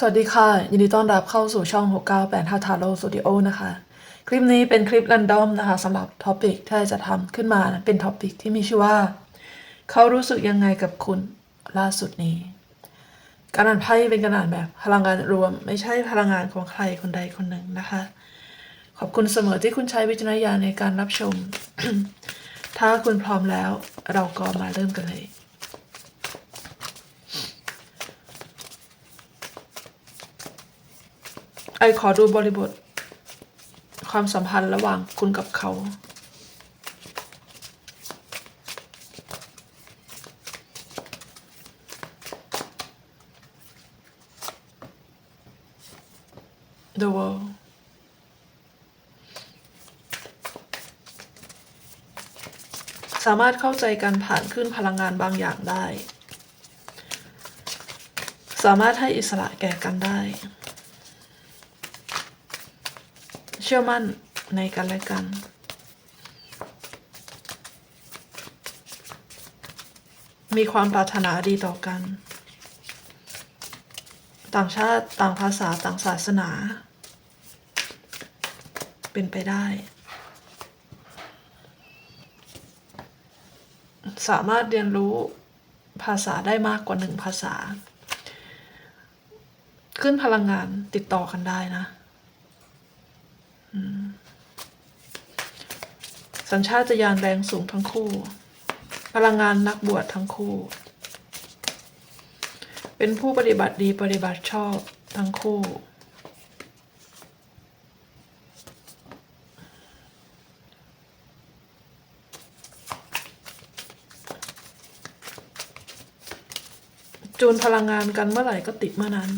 สวัสดีค่ะ ยินดีต้อนรับเข้าสู่ช่อง 698 h ทาโร่สตูดิโอนะคะ คลิปนี้เป็นคลิป r รนดอมนะคะสำหรับท็อปิกที่จะทำขึ้นมานะเป็นท็อปิกที่มีชื่อว่า เขารู้สึกยังไงกับคุณล่าสุดนี้ การอ่านไพ่เป็นการอ่านแบบพลังงานรวม ไม่ใช่พลังงานของใครคนใดคนหนึ่งนะคะ ขอบคุณเสมอที่คุณใช้วิจารณญาณในการรับชม ถ้าคุณพร้อมแล้วเราก็มาเริ่มกันเลย ไอขอดูบริบท ความสัมพันธ์ระหว่างคุณกับเขา The world สามารถเข้าใจกันผ่านขึ้นพลังงานบางอย่างได้ สามารถให้อิสระแก่กันได้ เชื่อมั่นในกันและกัน มีความปรารถนาดีต่อกัน ต่างชาติต่างภาษาต่างศาสนา เป็นไปได้ สามารถเรียนรู้ภาษาได้มากกว่าหนึ่งภาษา ขึ้นพลังงานติดต่อกันได้นะ สัญชาตญาณแรงสูงทั้งคู่ พลังงานนักบวชทั้งคู่ เป็นผู้ปฏิบัติดีปฏิบัติชอบทั้งคู่ จูนพลังงานกันเมื่อไหร่ก็ติดเมื่อนั้น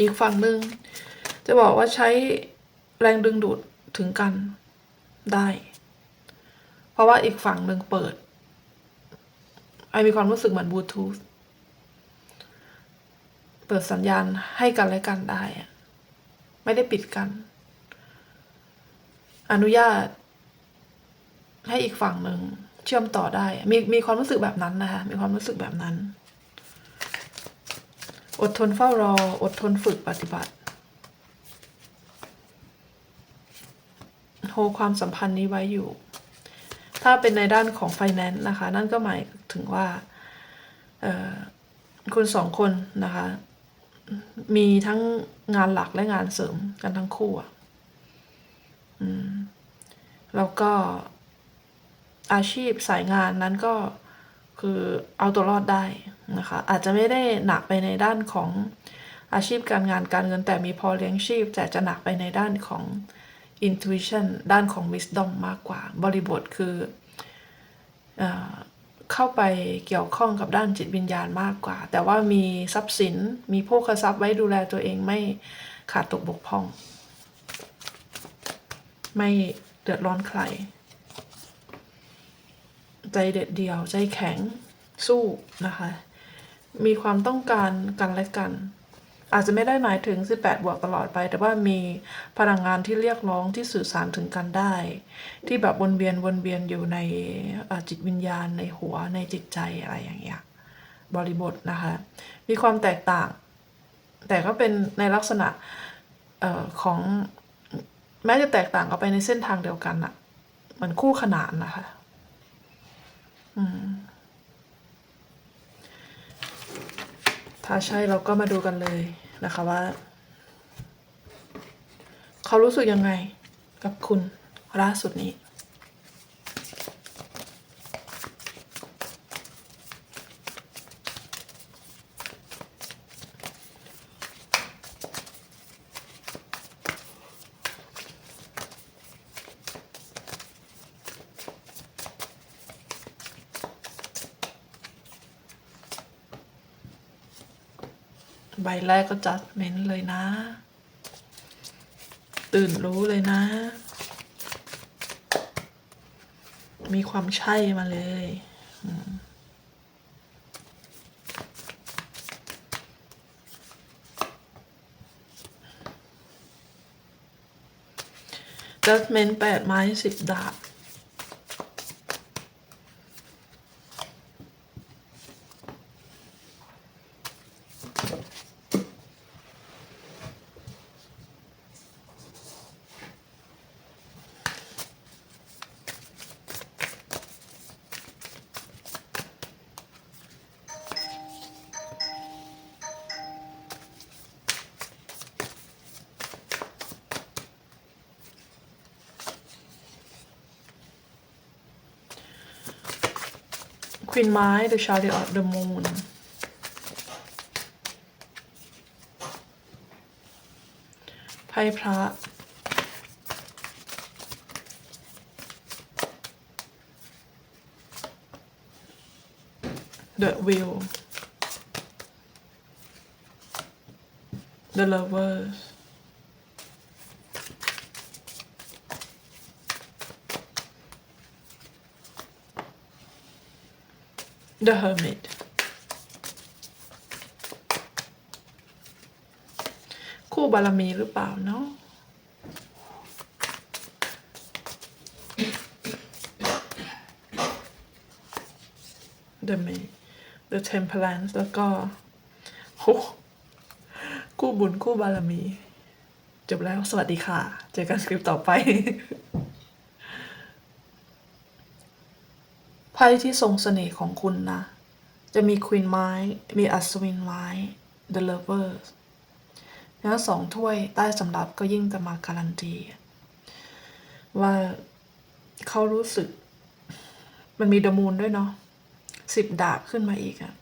อีกฝั่งหนึ่งจะบอกว่าใช้แรงดึงดูดถึงกันได้ ราะว่าอีกฝั่งหนึ่งเปิด ไอมีความรู้สึกเหมือนบลูทูธ เปิดสัญญาณให้กันและกันได้อะไม่ได้ปิดกัน อนุญาต ให้อีกฝั่งหนึ่งเชื่อมต่อได้ มีมีความรู้สึกแบบนั้นนะคะ มีความรู้สึกแบบนั้น อดทนเฝ้ารอ อดทนฝึกปฏิบัติโฮความสัมพันธ์นี้ไว้อยู่ ถ้าเป็นในด้านของไฟแนนซ์นะคะ นั่นก็หมายถึงว่าคุณสองคนนะคะ มีทั้งงานหลักและงานเสริมกันทั้งคู่อะแล้วก็อาชีพสายงานนั้นก็คือเอาตัวรอดได้นะคะ อาจจะไม่ได้หนักไปในด้านของอาชีพการงานการเงินแต่มีพอเลี้ยงชีพ แต่จะหนักไปในด้านของ intuition ด้านของ wisdom มากกว่า บริบทคือเอเข้าไปเกี่ยวข้องกับด้านจิตวิญญาณมากกว่า แต่ว่ามีทรัพย์สินมีโภคทรัพย์ไว้ดูแลตัวเองไม่ขาดตกบกพร่อง ไม่เดือดร้อนใคร ใจเด็ดเดี่ยวใจแข็งสู้นะคะ มีความต้องการกันและกัน อาจจะไม่ได้หมายถึง 18 บวกตลอดไป แต่ว่ามีพลังงานที่เรียกร้องที่สื่อสารถึงกันได้ ที่แบบวนเวียนวนเวียนอยู่ในจิตวิญญาณในหัวในจิตใจอะไรอย่างเงี้ยบริบทนะคะ มีความแตกต่าง แต่ก็เป็นในลักษณะออของแม้จะแตกต่างออกไปในเส้นทางเดียวกันอะเหมือนคู่ขนานนะคะ อืม ถ้าใช่เราก็มาดูกันเลยนะคะว่า เขารู้สึกยังไงกับคุณล่าสุดนี้ แรกก็จัดเม้นเลยนะ ตื่นรู้เลยนะ มีความใช่มาเลยจัดเม้นแปดไม้สิบดาบ Queen ไม้ The Chariot The Moon ไพ่พระ The Wheel The Lovers The Hermit คู่บารมีหรือเปล่าเนาะ The May The Temperance แล้วก็โหคู่บุญคู่บารมี จบแล้วสวัสดีค่ะ เจอกันสคริปต์ต่อไป ไพ่ที่ทรงเสน่ห์ของคุณนะ จะมีควีนไม้ มีอัศวินไม้ The Lovers แล้วสองถ้วยใต้สำรับก็ยิ่งจะมาการันตี ว่าเขารู้สึก มันมีดมูลด้วยเนาะสิบดาบขึ้นมาอีกอะ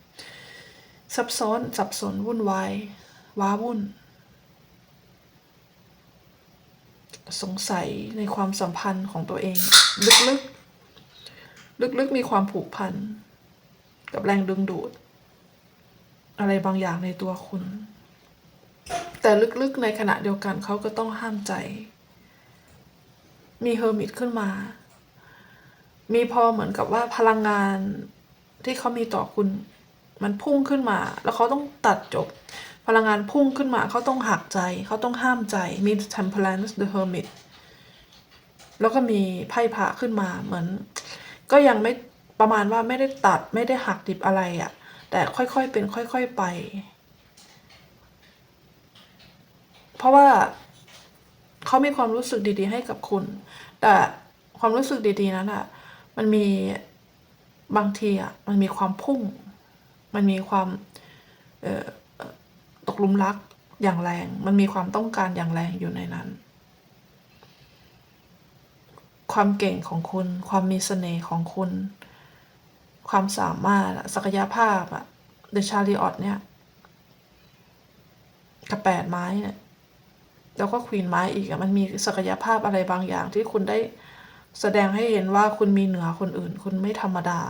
ซับซ้อน สับสนวุ่นวายว้าวุ่น สงสัยในความสัมพันธ์ของตัวเอง ลึกๆ ลึกๆมีความผูกพัน กับแรงดึงดูด อะไรบางอย่างในตัวคุณ แต่ลึกๆในขณะเดียวกันเขาก็ต้องห้ามใจ มีเฮอร์มิตขึ้นมา มีพอเหมือนกับว่าพลังงานที่เขามีต่อคุณ มันพุ่งขึ้นมา แล้วเขาต้องตัดจบ พลังงานพุ่งขึ้นมา เขาต้องหักใจ เขาต้องห้ามใจมี temperance the hermit แล้วก็มีไพ่พระขึ้นมาเหมือน ก็ยังไม่ประมาณว่าไม่ได้ตัดไม่ได้หักดิบอะไรอะ่ะ แต่ค่อยๆเป็นค่อย ๆไป เพราะว่าเขามีความรู้สึกดีๆ ให้กับคุณ แต่ความรู้สึกดีๆนั้นอะ่ะ มันมีบางทีอะมันมีความพุ่ง มันมีความตกลุมรักอย่างแรง มันมีความต้องการอย่างแรงอยู่ในนั้น ความเก่งของคุณ ความมีเสน่ห์ของคุณ ความสามารถศักยภาพอะเดชาริออตเนี่ยกับแปดไม้เนี่ยแล้วก็ควีนไม้อีกอะมันมีศักยภาพอะไรบางอย่างที่คุณได้แสดงให้เห็นว่าคุณมีเหนือคนอื่น คุณไม่ธรรมดา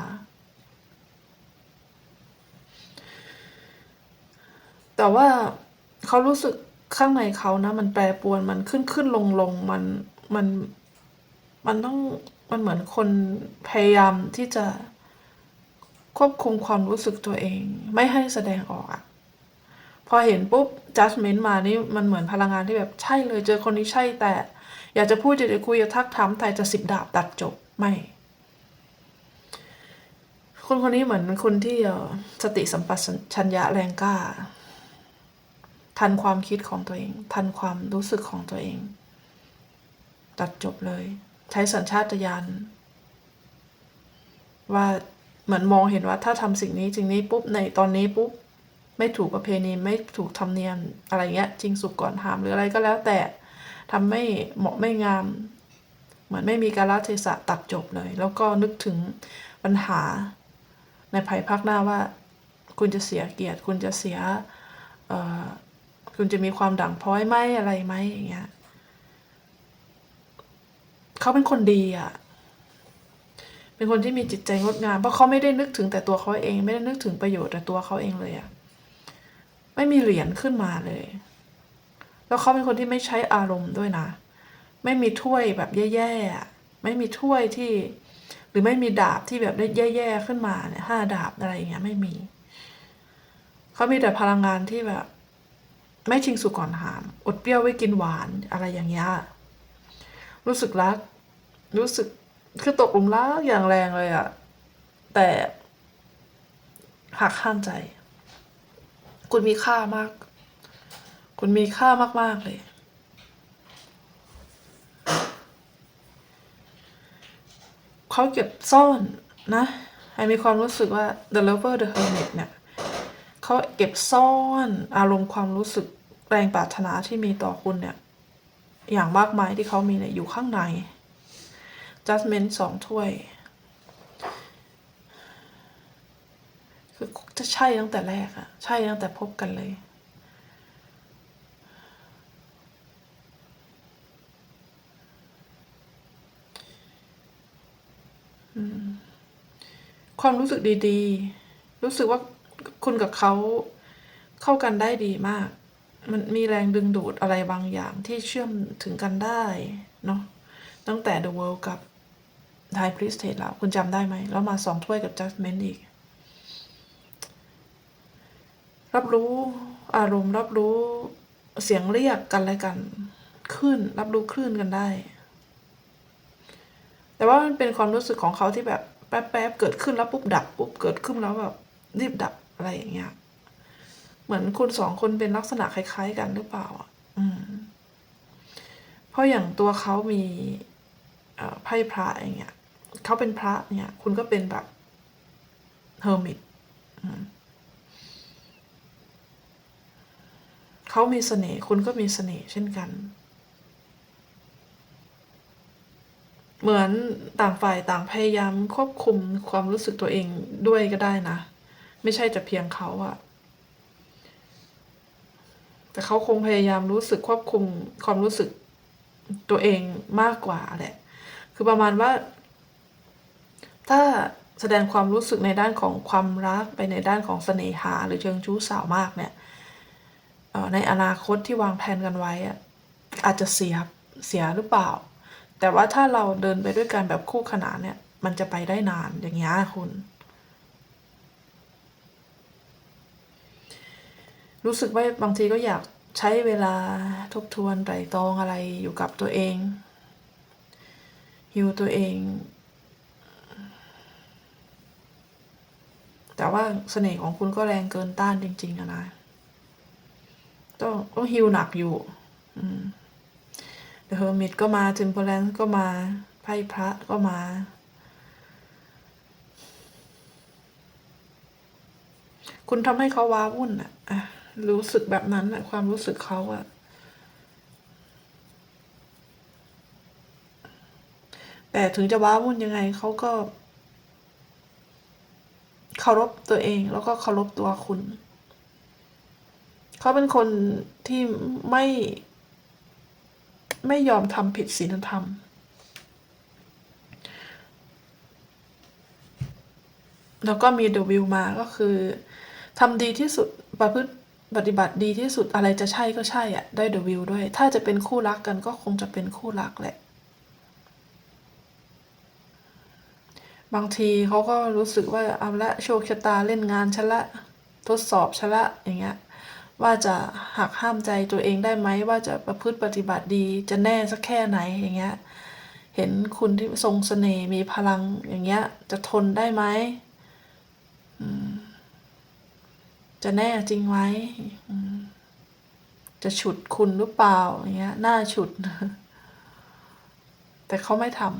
แต่ว่าเขารู้สึกข้างในเขานะ มันแปรปรวนมันขึ้นขึ้นลงลงมันมัน มันต้องมันเหมือนคนพยายามที่จะควบคุมความรู้สึกตัวเอง ไม่ให้แสดงออกอะพอเห็นปุ๊บ judgment มานี่มันเหมือนพลังงานที่แบบใช่เลยเจอคนนี้ใช่แต่ อยากจะพูดจะคุยจะทักถามแต่จะสิบดาบตัดจบไม่คนคนนี้เหมือนคนที่สติสัมปชัญญะแรงกล้า ทันความคิดของตัวเอง ทันความรู้สึกของตัวเอง ตัดจบเลย ใช้สัญชาตญาณว่าเหมือนมองเห็นว่าถ้าทำสิ่งนี้สิ่งนี้ปุ๊บในตอนนี้ปุ๊บไม่ถูกประเพณีไม่ถูกธรรมเนียมอะไรเงี้ยจริงสุกก่อนหามหรืออะไรก็แล้วแต่ทำไม่เหมาะไม่งาม เหมือนไม่มีการละเทศะตัดจบเลย แล้วก็นึกถึงปัญหาในภายภาคหน้าว่า คุณจะเสียเกียรติ คุณจะเสียคุณจะมีความด่างพร้อยไหมอะไรไหมอย่างเงี้ย เขาเป็นคนดีอะ เป็นคนที่มีจิตใจงดงาม เพราะเขาไม่ได้นึกถึงแต่ตัวเขาเอง ไม่ได้นึกถึงประโยชน์แต่ตัวเขาเองเลยอะไม่มีเหรียญขึ้นมาเลย แล้วเขาเป็นคนที่ไม่ใช้อารมณ์ด้วยนะ ไม่มีถ้วยแบบแย่ๆอะไม่มีถ้วยที่ หรือไม่มีดาบที่แบบได้แย่ๆขึ้นมาเนี่ยห้าดาบอะไรอย่างเงี้ยไม่มี เขามีแต่พลังงานที่แบบ ไม่ชิงสุกก่อนหาม อดเปรี้ยวไว้กินหวานอะไรอย่างเงี้ย รู้สึกรัก รู้สึกคือตกหลุมรักอย่างแรงเลยอะแต่หักห้ามใจ คุณมีค่ามาก คุณมีค่ามาก ๆ เลย เขาเก็บซ่อนนะให้มีความรู้สึกว่า the lover the hermit เนี่ยเขาเก็บซ่อนอารมณ์ความรู้สึกแรงปรารถนาที่มีต่อคุณเนี่ย อย่างมากมายที่เขามีเนี่ยอยู่ข้างใน judgment สองถ้วย คือจะใช่ตั้งแต่แรกอะใช่ตั้งแต่พบกันเลยความรู้สึกดีๆ รู้สึกว่าคุณกับเขาเข้ากันได้ดีมาก มันมีแรงดึงดูดอะไรบางอย่างที่เชื่อมถึงกันได้เนาะตั้งแต่ The World กับ High Priestess แล้ว คุณจำได้ไหม แล้วมาสองถ้วยกับ Judgment อีก รับรู้อารมณ์ รับรู้เสียงเรียกกันและกันขึ้น รับรู้คลื่นกันได้ แต่ว่ามันเป็นความรู้สึกของเขาที่แบบแป๊บๆเกิดขึ้นแล้วปุ๊บดับปุ๊บเกิดขึ้นแล้วแบบรีบดับอะไรอย่างเงี้ย เหมือนคุณสองคนเป็นลักษณะคล้าย ๆ กันหรือเปล่าอะอืม เพราะอย่างตัวเขามีไพ่พระอย่างเงี้ยเขาเป็นพระเนี่ย คุณก็เป็นแบบเฮอร์มิตเขามีเสน่ห์คุณก็มีเสน่ห์เช่นกัน เหมือนต่างฝ่ายต่างพยายามควบคุมความรู้สึกตัวเองด้วยก็ได้นะ ไม่ใช่แต่เพียงเขาอะ แต่เขาคงพยายามรู้สึกควบคุมความรู้สึกตัวเองมากกว่าแหละ คือประมาณว่า ถ้าแสดงความรู้สึกในด้านของความรักไปในด้านของเสน่หา หรือเชิงชู้สาวมากเนี่ยในอนาคตที่วางแผนกันไว้อะอาจจะเสียเสียหรือเปล่า แต่ว่าถ้าเราเดินไปด้วยกันแบบคู่ขนานเนี่ย มันจะไปได้นานอย่างเงี้ยคุณ รู้สึกว่าบางทีก็อยากใช้เวลาทบทวนไตรตรองอะไรอยู่กับตัวเองฮิวตัวเอง แต่ว่าเสน่ห์ของคุณก็แรงเกินต้านจริง ๆ อะนะต้องต้องฮิวหนักอยู่เดอะเฮอร์มิตก็มาเทมเพลนก็มา ไพ่พระก็มา คุณทำให้เขาว้าวุ่นอะอะ รู้สึกแบบนั้นอะความรู้สึกเขาอะแต่ถึงจะว้าวุ่นยังไงเขาก็เคารพตัวเองแล้วก็เคารพตัวคุณ เขาเป็นคนที่ไม่ ไม่ยอมทำผิดศีลธรรม แล้วก็มีเดวิลมาก็คือทำดีที่สุดประพฤติ ปฏิบัติดีที่สุดอะไรจะใช่ก็ใช่อะได้เดวิลด้วย ถ้าจะเป็นคู่รักกันก็คงจะเป็นคู่รักแหละ บางทีเขาก็รู้สึกว่าเอาละโชคชะตาเล่นงานฉันละทดสอบฉันละอย่างเงี้ยว่าจะหักห้ามใจตัวเองได้ไหมว่าจะประพฤติปฏิบัติดีจะแน่สักแค่ไหนอย่างเงี้ย เห็นคุณที่ทรงสเสน่ห์มีพลังอย่างเงี้ย จะทนได้ไหม จะแน่จริงไหมจะฉุดคุณหรือเปล่าอย่างเงี้ยน่าฉุด แต่เขาไม่ทำ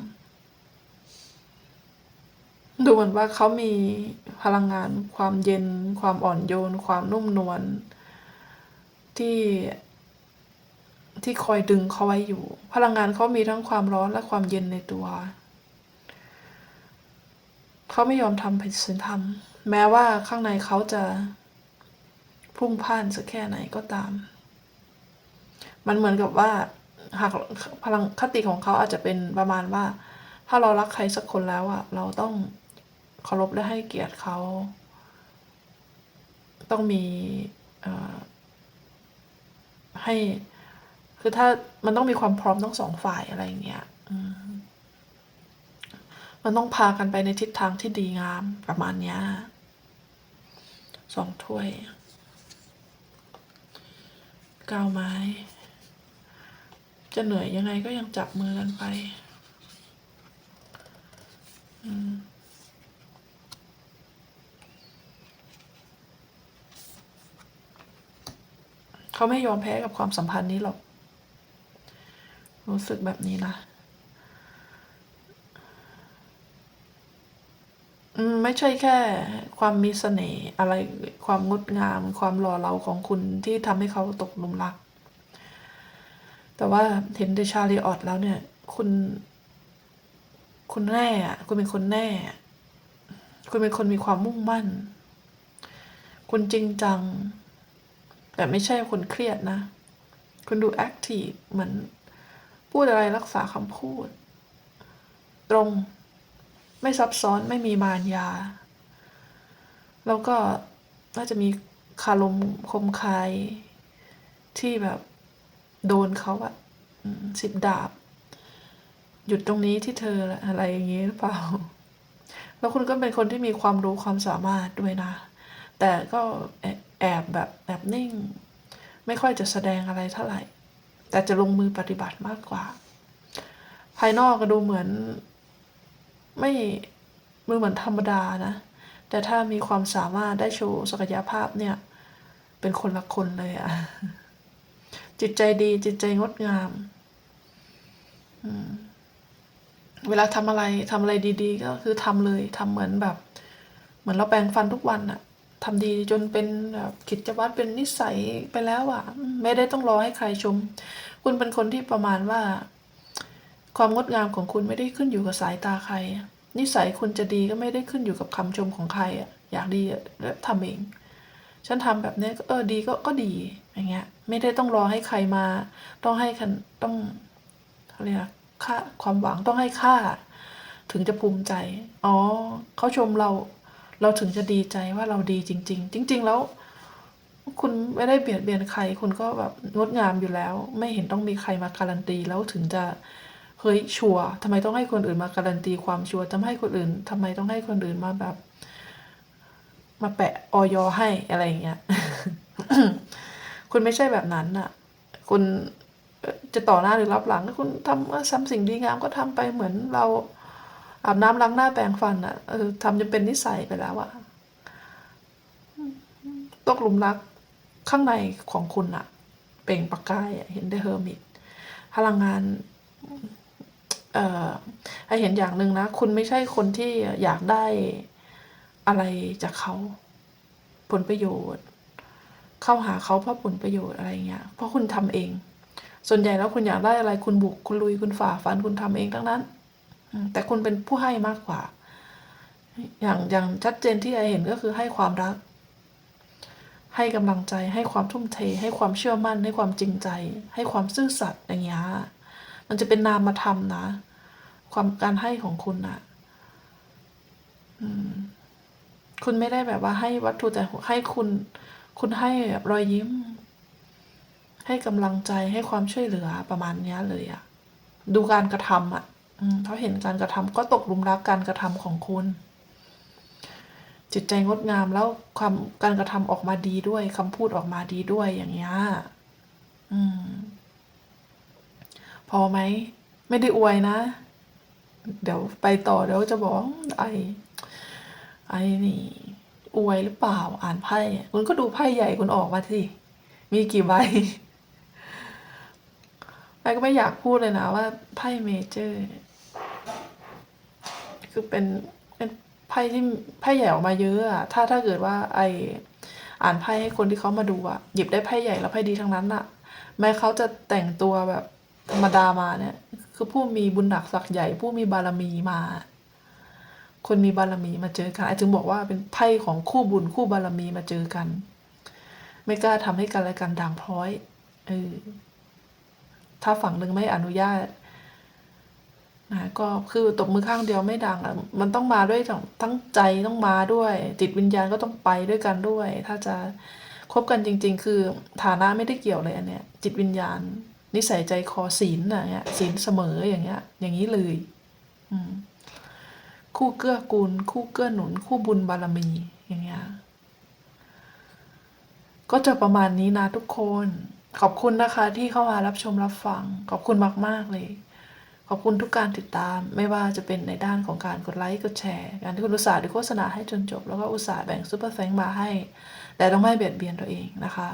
ดูเหมือนว่าเขามีพลังงาน ความเย็น ความอ่อนโยน ความนุ่มนวลที่ ที่คอยดึงเขาไว้อยู่ พลังงานเขามีทั้งความร้อนและความเย็นในตัวเขาไม่ยอมทำผิดศีลธรรม แม้ว่าข้างในเขาจะ พุ่งพ่านสักแค่ไหนก็ตาม มันเหมือนกับว่า หากพลังคติของเขาอาจจะเป็นประมาณว่า ถ้าเรารักใครสักคนแล้วอะเราต้องเคารพและให้เกียรติเขา ต้องมีให้ คือถ้ามันต้องมีความพร้อมทั้งสองฝ่ายอะไรอย่างเงี้ยมันต้องพากันไปในทิศทางที่ดีงามประมาณเนี้ยสองถ้วย ก้าวไม้ จะเหนื่อยยังไงก็ยังจับมือกันไปเขาไม่ยอมแพ้กับความสัมพันธ์นี้หรอก รู้สึกแบบนี้นะ ไม่ใช่แค่ความมีเสน่ห์อะไรความงดงาม ความหล่อเหลาของคุณที่ทำให้เขาตกหลุมรัก แต่ว่าเห็นเดชาลีออดแล้วเนี่ย คุณ คุณแน่อะคุณเป็นคนแน่ คุณเป็นคนมีความมุ่งมั่น คุณจริงจัง แต่ไม่ใช่คนเครียดนะ คุณดูแอคทีฟเหมือน พูดอะไรรักษาคำพูด ตรง ไม่ซับซ้อนไม่มีมารยา แล้วก็น่าจะมีคารมคมคายที่แบบโดนเขาอะสิบดาบ หยุดตรงนี้ที่เธออะไรอย่างนี้หรือเปล่า แล้วคุณก็เป็นคนที่มีความรู้ความสามารถด้วยนะ แต่ก็แอบแบบแอบนิ่ง ไม่ค่อยจะแสดงอะไรเท่าไหร่ แต่จะลงมือปฏิบัติมากกว่า ภายนอกก็ดูเหมือน ไม่มือเหมือนธรรมดานะ แต่ถ้ามีความสามารถได้โชว์ศักยภาพเนี่ย เป็นคนละคนเลยอะจิตใจดีจิตใจงดงามเวลาทำอะไรทำอะไรดีๆ ก็คือทำเลยทำเหมือนแบบ เหมือนเราแปรงฟันทุกวันอะทำดีจนเป็นแบบกิจวัตรเป็นนิสัยไปแล้วอะไม่ได้ต้องรอให้ใครชม คุณเป็นคนที่ประมาณว่า ความงดงามของคุณไม่ได้ขึ้นอยู่กับสายตาใคร นิสัยคุณจะดีก็ไม่ได้ขึ้นอยู่กับคำชมของใครอะอยากดีแล้วทำเอง ฉันทำแบบนี้ก็เออดีก็ก็ดีอย่างเงี้ย ไม่ได้ต้องรอให้ใครมา ต้องให้คันต้องเขาเรียกค่าความหวังต้องให้ค่า ถึงจะภูมิใจ อ๋อเขาชมเรา เราถึงจะดีใจว่าเราดีจริง ๆ จริง ๆ แล้วคุณไม่ได้เบียดเบียนใคร คุณก็แบบงดงามอยู่แล้ว ไม่เห็นต้องมีใครมาการันตีแล้วถึงจะ เฮ้ยชัวร์ทำไมต้องให้คนอื่นมาการันตีความชัวร์ทำให้คนอื่นทำไมต้องให้คนอื่นมาแบบ มาแปะออยให้อะไรอย่างเงี้ยคุณไม่ใช่แบบนั้นน่ะ คุณจะต่อหน้าหรือรับหลังคุณทำว่าทำสิ่งดีงามก็ทำไปเหมือนเราอาบน้ำล้างหน้าแปรงฟันอะเออทำจนเป็นนิสัยไปแล้วอะตกหลุมรักข้างในของคุณอะเปล่งประกายเห็นได้เฮอร์มิตพลังงาน ให้เห็นอย่างหนึ่งนะ คุณไม่ใช่คนที่อยากได้อะไรจากเขา ผลประโยชน์ เข้าหาเขาเพราะผลประโยชน์อะไรเงี้ย เพราะคุณทำเอง ส่วนใหญ่แล้วคุณอยากได้อะไรคุณบุกคุณลุยคุณฝ่าฟันคุณทำเองทั้งนั้น แต่คุณเป็นผู้ให้มากกว่า อย่างอย่างชัดเจนที่ไอเห็นก็คือให้ความรัก ให้กำลังใจ ให้ความทุ่มเท ให้ความเชื่อมั่น ให้ความจริงใจ ให้ความซื่อสัตย์อย่างเงี้ยมันจะเป็นนามธรรมนะ ความการให้ของคุณอะอคุณไม่ได้แบบว่าให้วัตถุแต่ให้คุณ คุณให้แบบรอยยิ้ม ให้กำลังใจให้ความช่วยเหลือประมาณนี้เลยอะดูการกระทำอะอืมเขาเห็นการกระทำก็ตกหลุมรักการกระทำของคุณ จิตใจงดงามแล้วความการกระทำออกมาดีด้วยคำพูดออกมาดีด้วยอย่างเงี้ยพอไหม ไม่ได้อวยนะ เดี๋ยวไปต่อเดี๋ยวจะบอกไอไอ้นี่อวยหรือเปล่าอ่านไพ่คุณก็ดูไพ่ใหญ่คุณออกมาสิมีกี่ใบไอ้ก็ไม่อยากพูดเลยนะว่าไพ่เมเจอร์ คือเป็นเป็นไพ่ที่ไพ่ใหญ่ออกมาเยอะอะถ้าถ้าเกิดว่าไออ่านไพ่ให้คนที่เขามาดูอะหยิบได้ไพ่ใหญ่แล้วไพ่ดีทั้งนั้นอะแม้เขาจะแต่งตัวแบบธรรมดามาเนี่ย คือผู้มีบุญหนักศักใหญ่ ผู้มีบารมีมา คนมีบารมีมาเจอกันไอ้ถึงบอกว่าเป็นไพ่ของคู่บุญคู่บารมีมาเจอกัน ไม่กล้าทำให้กันและกันด่างพร้อยเออถ้าฝั่งหนึ่งไม่อนุญาตนะก็คือตบมือข้างเดียวไม่ดังอะมันต้องมาด้วยทั้งทั้งใจต้องมาด้วย จิตวิญญาณก็ต้องไปด้วยกันด้วย ถ้าจะคบกันจริง ๆ คือฐานะไม่ได้เกี่ยวเลยอันเนี้ย จิตวิญญาณ นิสัยใจคอศีลน่ะเนี้ยศีลเสมออย่างเงี้ย อย่างนี้เลย อืมคู่เกื้อกูล คู่เกื้อหนุน คู่บุญบารมีอย่างเงี้ยก็จะประมาณนี้นะทุกคน ขอบคุณนะคะ ที่เข้ามารับชมรับฟัง ขอบคุณมาก ๆ เลย ขอบคุณทุกการติดตาม ไม่ว่าจะเป็นในด้านของการกดไลค์กดแชร์การที่คุณอุตส่าห์ดูโฆษณาให้จนจบ แล้วก็อุตส่าห์แบ่งซูเปอร์แฟงมาให้ แต่ต้องไม่เบียดเบียนตัวเองนะคะ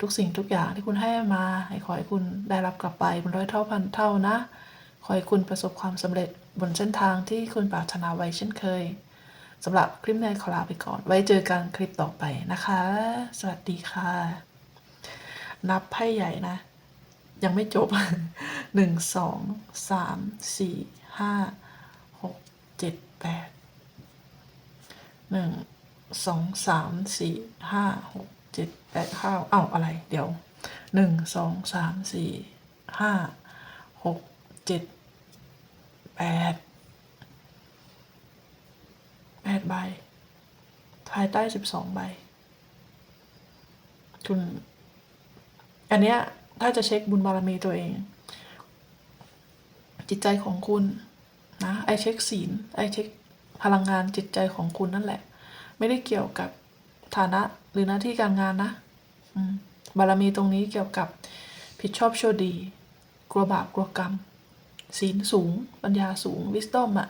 ทุกสิ่งทุกอย่างที่คุณให้มา ให้ขอให้คุณได้รับกลับไปเป็นร้อยเท่าพันเท่านะ ขอให้คุณประสบความสำเร็จบนเส้นทางที่คุณปรารถนาไว้เช่นเคยสำหรับคลิปนี้ขอลาไปก่อน ไว้เจอกันคลิปต่อไปนะคะ สวัสดีค่ะ นับไพ่ใหญ่นะ ยังไม่จบ หนึ่งสองสามสี่ห้าหกเจ็ดแปดหนึ่งสองสามสี่ห้าหก เจ็ดแปดเก้าเอ้าอะไรเดี๋ยวหนึ่งสองสามสี่ห้าหกเจ็ดแปดแปดใบภายใต้สิบสองใบคุณอันเนี้ยถ้าจะเช็คบุญบารมีตัวเอง จิตใจของคุณนะไอเช็คศีลไอเช็คพลังงานจิตใจของคุณนั่นแหละ ไม่ได้เกี่ยวกับ ฐานะหรือหน้าที่การงานนะบารมีตรงนี้เกี่ยวกับผิดชอบชั่วดี กลัวบาปกลัวกรรม ศีลสูง ปัญญาสูงวิสตอมอะ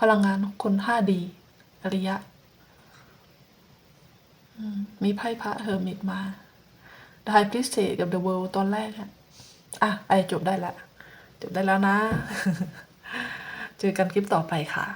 พลังงานคนห้าดีอริยะมีไพ่พระเฮอร์มิตมาไดพริสเทกับเดอะเวิลด์ตอนแรกอะอะ ไอจบได้ละ จบได้แล้วนะ เจอกันคลิปต่อไปค่ะ